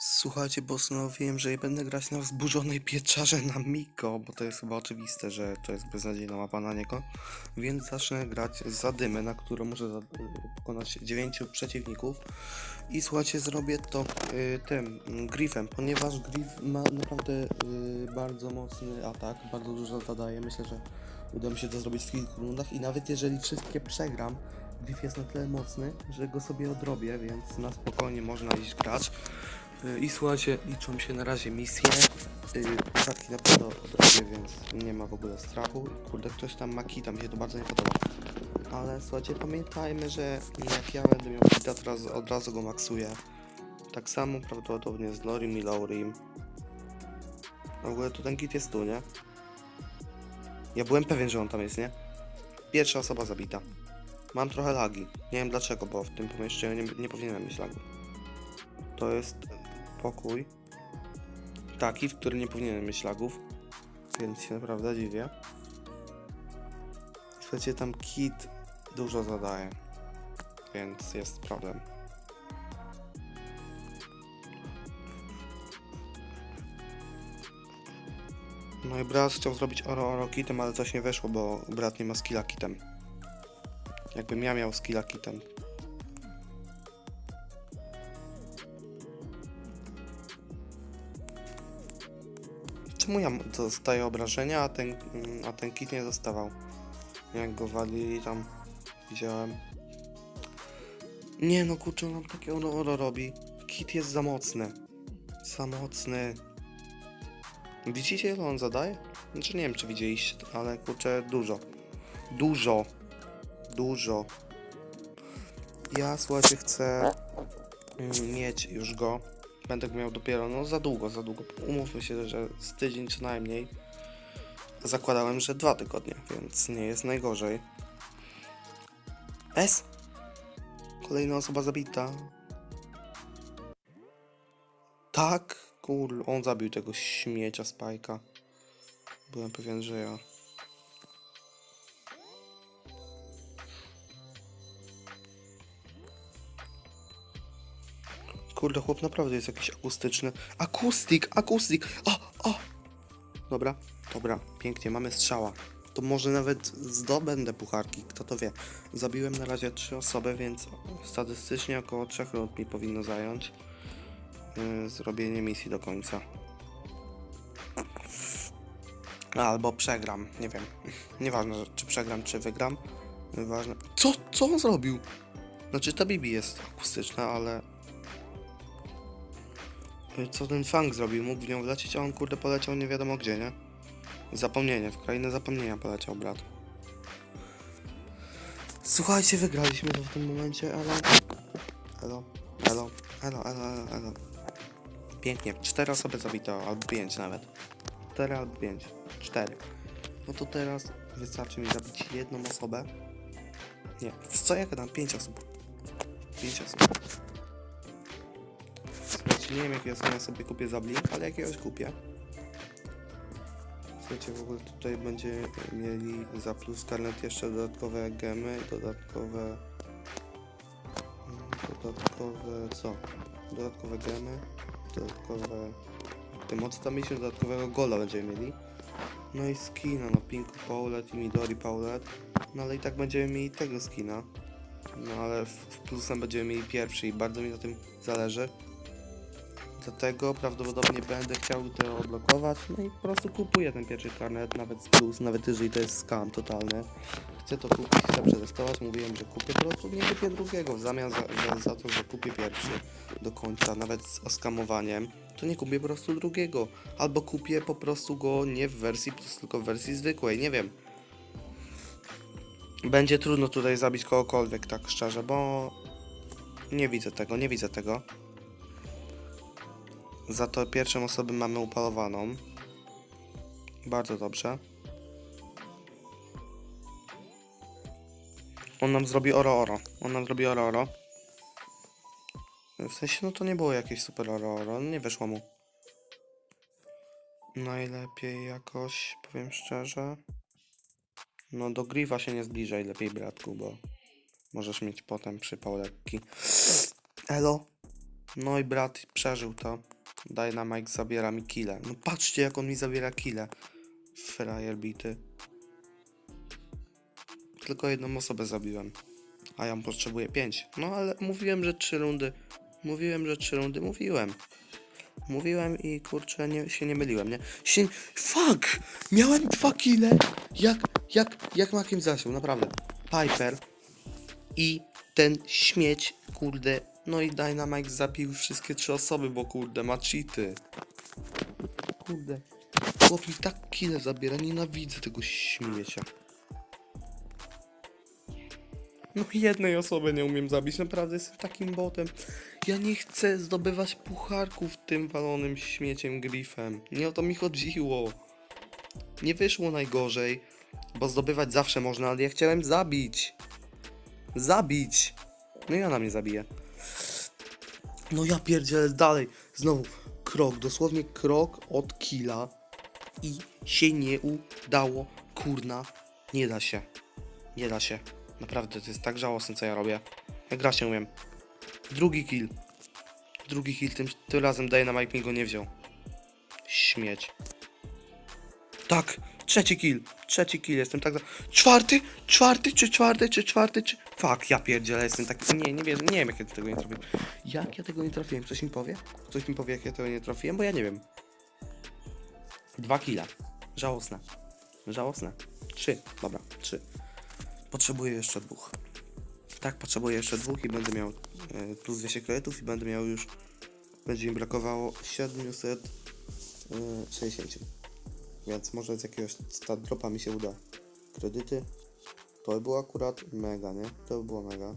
Słuchajcie, bo postanowiłem, że będę grać na wzburzonej pieczarze na Miko, bo to jest chyba oczywiste, że to jest beznadziejna mapa na niego. Więc zacznę grać za dymę, na którą muszę pokonać 9 przeciwników. I słuchajcie, zrobię to y, tym mm, Griffem, ponieważ Griff ma naprawdę y, bardzo mocny atak, bardzo dużo zadaje. Myślę, że uda mi się to zrobić w kilku rundach i nawet jeżeli wszystkie przegram, Griff jest na tyle mocny, że go sobie odrobię, więc na spokojnie można iść grać. Y, I słuchajcie, liczą się na razie misje. Yy, Kratki na pewno odrobię, więc nie ma w ogóle strachu. Kurde, ktoś tam ma kita, mi się to bardzo nie podoba. Ale słuchajcie, pamiętajmy, że jak ja będę miał kita, to raz, od razu go maksuję. Tak samo prawdopodobnie z Lorim i Laurim. W ogóle tu ten kit jest tu, nie? Ja byłem pewien, że on tam jest, nie? Pierwsza osoba zabita. Mam trochę lagi. Nie wiem dlaczego, bo w tym pomieszczeniu nie, nie powinienem mieć lagu. To jest pokój taki, w którym nie powinienem mieć lagów, więc się naprawdę dziwię. Słuchajcie, tam kit dużo zadaje, więc jest problem. No i brat chciał zrobić oro oro kitem, ale coś nie weszło, bo brat nie ma skilla kitem. Jakbym ja miał skilla kitem, Czemu ja dostaję obrażenia, a ten, mm, a ten kit nie dostawał? Jak go walili tam, widziałem. Nie no kurczę, on takie oro, robi. Kit jest za mocny. Za mocny. Widzicie ile on zadaje? Znaczy nie wiem czy widzieliście, ale kurczę dużo. Dużo. Dużo. Ja słuchajcie chcę mieć już go. Będę miał dopiero, no za długo, za długo. Umówmy się, że z tydzień co najmniej. Zakładałem, że dwa tygodnie, więc nie jest najgorzej. S? Kolejna osoba zabita. Tak? Kur... On zabił tego śmiecia Spajka. Byłem pewien, że ja. Kurde, chłop naprawdę jest jakiś akustyczny. Akustik, akustik! O, o! Dobra, dobra, pięknie, mamy strzała. To może nawet zdobędę pucharki, kto to wie. Zabiłem na razie trzy osoby, więc statystycznie około trzech rund mi powinno zająć yy, zrobienie misji do końca. Albo przegram, nie wiem. Nieważne, czy przegram, czy wygram. Ważne. Co? Co on zrobił? Znaczy ta Bibi jest akustyczna, ale co ten fang zrobił? Mógł w nią wlecieć, a on kurde poleciał nie wiadomo gdzie, nie? Zapomnienie, w krainę zapomnienia poleciał brat. Słuchajcie, wygraliśmy to w tym momencie, elo. Elo, elo, elo, elo, elo. Pięknie, cztery osoby zabito, albo pięć nawet. Cztery albo pięć. Cztery. No to teraz wystarczy mi zabić jedną osobę. Nie, co ja gadam? Pięć osób. Pięć osób. Nie wiem jakiego skina sobie kupię za blink, ale jakiegoś kupię. Słuchajcie, w ogóle tutaj będzie mieli za plus karnet jeszcze dodatkowe gemy, dodatkowe... mm, Dodatkowe co? Dodatkowe gemy, dodatkowe... Te mocy tam mieliśmy, dodatkowego gola będziemy mieli. No i skina, no Pink Paulet i Midori Paulet. No ale i tak będziemy mieli tego skina. No ale w, w plusem będziemy mieli pierwszy i bardzo mi na tym zależy. Dlatego prawdopodobnie będę chciał to odblokować. No i po prostu kupuję ten pierwszy karnet, nawet plus, nawet jeżeli to jest scam totalny. Chcę to kupić, chcę przetestować. Mówiłem, że kupię po prostu nie kupię drugiego. W zamian za, za, za to, że kupię pierwszy do końca, nawet z oskamowaniem, to nie kupię po prostu drugiego. Albo kupię po prostu go nie w wersji plus, tylko w wersji zwykłej. Nie wiem. Będzie trudno tutaj zabić kogokolwiek, tak szczerze, bo nie widzę tego, nie widzę tego. Za to pierwszą osobę mamy upalowaną. Bardzo dobrze. On nam zrobi oro oro. On nam zrobi oro oro. W sensie, no to nie było jakieś super oro oro. Nie wyszło mu. Najlepiej jakoś, powiem szczerze. No do Grifa się nie zbliżaj lepiej, bratku, bo możesz mieć potem przypał lekki. Elo. No i brat przeżył to. Dynamite zabiera mi kile. No patrzcie jak on mi zabiera kile. Frajer bity. Tylko jedną osobę zabiłem. A ja potrzebuję pięć. No ale mówiłem, że trzy rundy. Mówiłem, że trzy rundy. Mówiłem. Mówiłem i kurczę, nie, się nie myliłem, nie? Się... Fuck! Miałem dwa kile! Jak, jak, jak makiem zasiął, naprawdę. Piper i ten śmieć, kurde. No i Dynamite zabił wszystkie trzy osoby, bo kurde, ma cheaty. Kurde. Chłop tak kile zabiera, nienawidzę tego śmiecia. No jednej osoby nie umiem zabić, naprawdę jestem takim botem. Ja nie chcę zdobywać pucharków tym walonym śmieciem grifem. Nie o to mi chodziło. Nie wyszło najgorzej, bo zdobywać zawsze można, ale ja chciałem zabić. Zabić! No i ona mnie zabije. No ja pierdzielę dalej. Znowu krok, dosłownie krok od killa i się nie udało. Kurna, nie da się. Nie da się. Naprawdę, to jest tak żałosne, co ja robię. Ja grać nie umiem. Drugi kill. Drugi kill, tym, tym razem Dynamite mi go nie wziął. Śmieć. Tak, trzeci kill. Trzeci kill, jestem tak za... Czwarty? Czwarty, czy czwarty, czy czwarty, czy... Fuck, ja pierdzielę, jestem taki... Nie, nie wiem, nie wiem jak ja tego nie trafiłem. Jak ja tego nie trafiłem? Ktoś mi powie? Ktoś mi powie, jak ja tego nie trafiłem? Bo ja nie wiem. Dwa killa. Żałosne. Żałosne. Trzy. Dobra, trzy. Potrzebuję jeszcze dwóch. Tak, potrzebuję jeszcze dwóch i będę miał e, plus 200 kredytów i będę miał już... Będzie mi brakowało 760. Więc może z jakiegoś stat dropa mi się uda. Kredyty. To by było akurat mega, nie? To by było mega.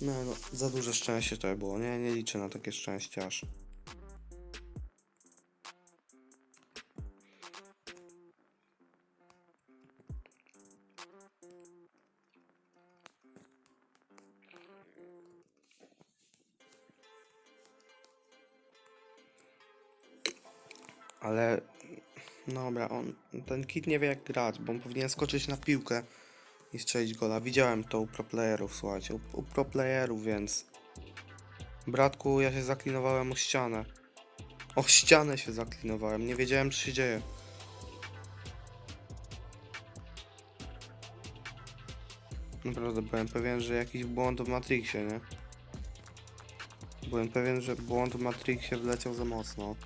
No, no, za duże szczęście to by było, nie? Nie liczę na takie szczęście aż. Ale dobra, on, ten kit nie wie jak grać, bo on powinien skoczyć na piłkę i strzelić gola. Widziałem to u pro playerów, słuchajcie, u, u pro playerów, więc bratku, ja się zaklinowałem o ścianę. O ścianę się zaklinowałem, nie wiedziałem co się dzieje. Naprawdę byłem pewien, że jakiś błąd w Matrixie, nie? Byłem pewien, że błąd w Matrixie wleciał za mocno.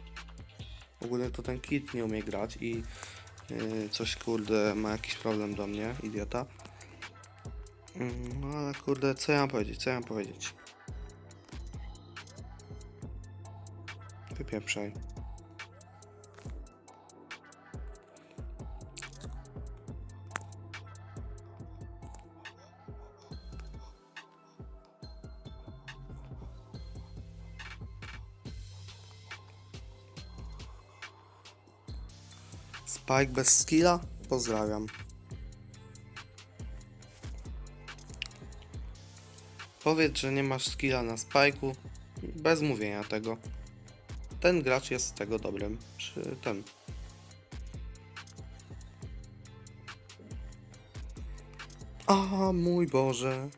Ogólnie to ten kit nie umie grać i yy, coś kurde ma jakiś problem do mnie, idiota. Mm, No ale kurde, co ja mam powiedzieć, co ja mam powiedzieć? Wypieprzaj. Spike bez skilla? Pozdrawiam. Powiedz, że nie masz skilla na spajku. Bez mówienia tego. Ten gracz jest z tego dobrym. Czy ten. A mój Boże.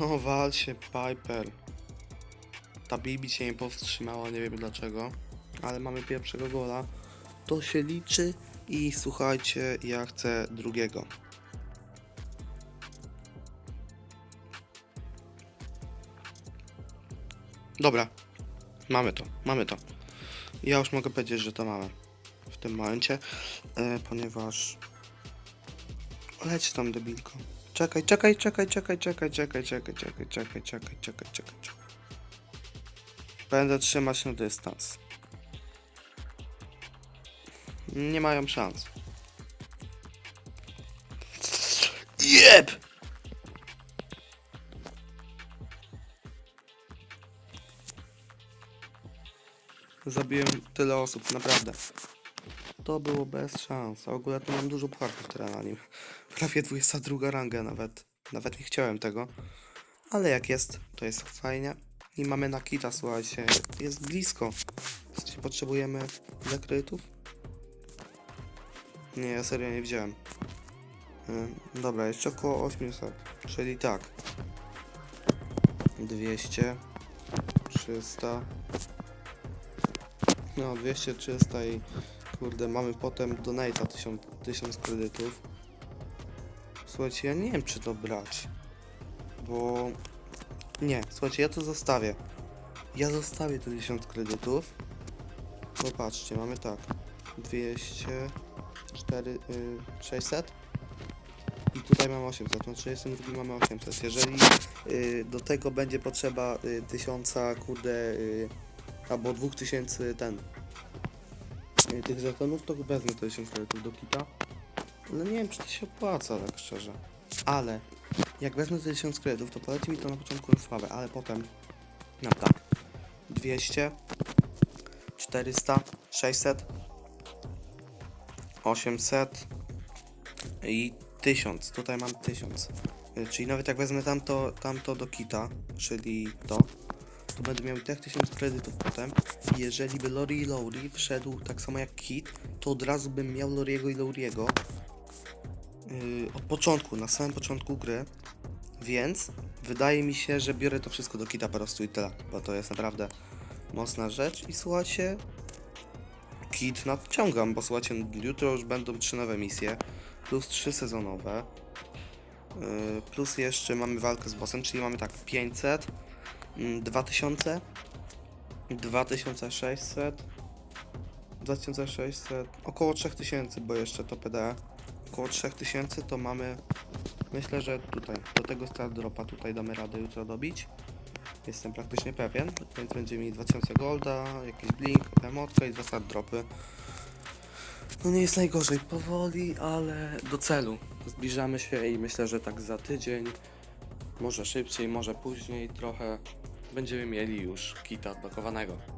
No wal się Piper. Ta Bibi się nie powstrzymała, nie wiem dlaczego. Ale mamy pierwszego gola. To się liczy i słuchajcie, ja chcę drugiego. Dobra. Mamy to, mamy to. Ja już mogę powiedzieć, że to mamy. W tym momencie, e, ponieważ... Leć tam debilko. Czekaj, czekaj, czekaj, czekaj, czekaj, czekaj, czekaj, czekaj, czekaj, czekaj, czekaj, czekaj. Będę trzymać na dystans. Nie mają szans. Jeb! Zabiłem tyle osób, naprawdę. To było bez szans. A w ogóle to mam dużo pucharków teraz na nim. Prawie 22 ranga nawet. Nawet nie chciałem tego. Ale jak jest, to jest fajnie. I mamy Nakita, słuchajcie. Jest blisko. Jeśli potrzebujemy ile kredytów? Nie, ja serio nie widziałem. Y, dobra, jeszcze około 800. Czyli tak. 200, 300. No, 200, 300 i kurde, mamy potem donate'a 1000, 1000 kredytów. Słuchajcie, ja nie wiem czy to brać. Bo... Nie, słuchajcie, ja to zostawię. Ja zostawię te 1000 kredytów. Popatrzcie, mamy tak. 200, 4, y, 600. I tutaj mamy 800. Na 32 mamy 800. Jeżeli y, do tego będzie potrzeba y, 1000, kurde, y, albo 2000 ten. Y, tych żetonów, to wezmę te 1000 kredytów do kita. Ale nie wiem, czy to się opłaca, tak szczerze. Ale jak wezmę te 1000 kredytów, to poleci mi to na początku na sławę, ale potem na tak. 200, 400, 600, 800 i 1000. Tutaj mam 1000. Y, Czyli nawet jak wezmę tamto, tamto do kita, czyli to, to będę miał i tak 1000 kredytów potem. Jeżeli by Lori i Lowry wszedł tak samo jak kit, to od razu bym miał Loriego i Lowry'ego yy, od początku, na samym początku gry. Więc wydaje mi się, że biorę to wszystko do kita po prostu i tyle, bo to jest naprawdę mocna rzecz. I słuchajcie, kit nadciągam, bo słuchajcie, jutro już będą trzy nowe misje, plus trzy sezonowe. Yy, plus jeszcze mamy walkę z bossem, czyli mamy tak 500, mm, 2000, 2600, 2600, około 3000, bo jeszcze to PD. Około 3000 to mamy, myślę, że tutaj, do tego start dropa tutaj damy radę jutro dobić. Jestem praktycznie pewien, więc będziemy mieli 2000 golda, jakiś blink, emotka i dwa start dropy. No nie jest najgorzej, powoli, ale do celu. Zbliżamy się i myślę, że tak za tydzień, może szybciej, może później trochę, będziemy mieli już kita odblokowanego.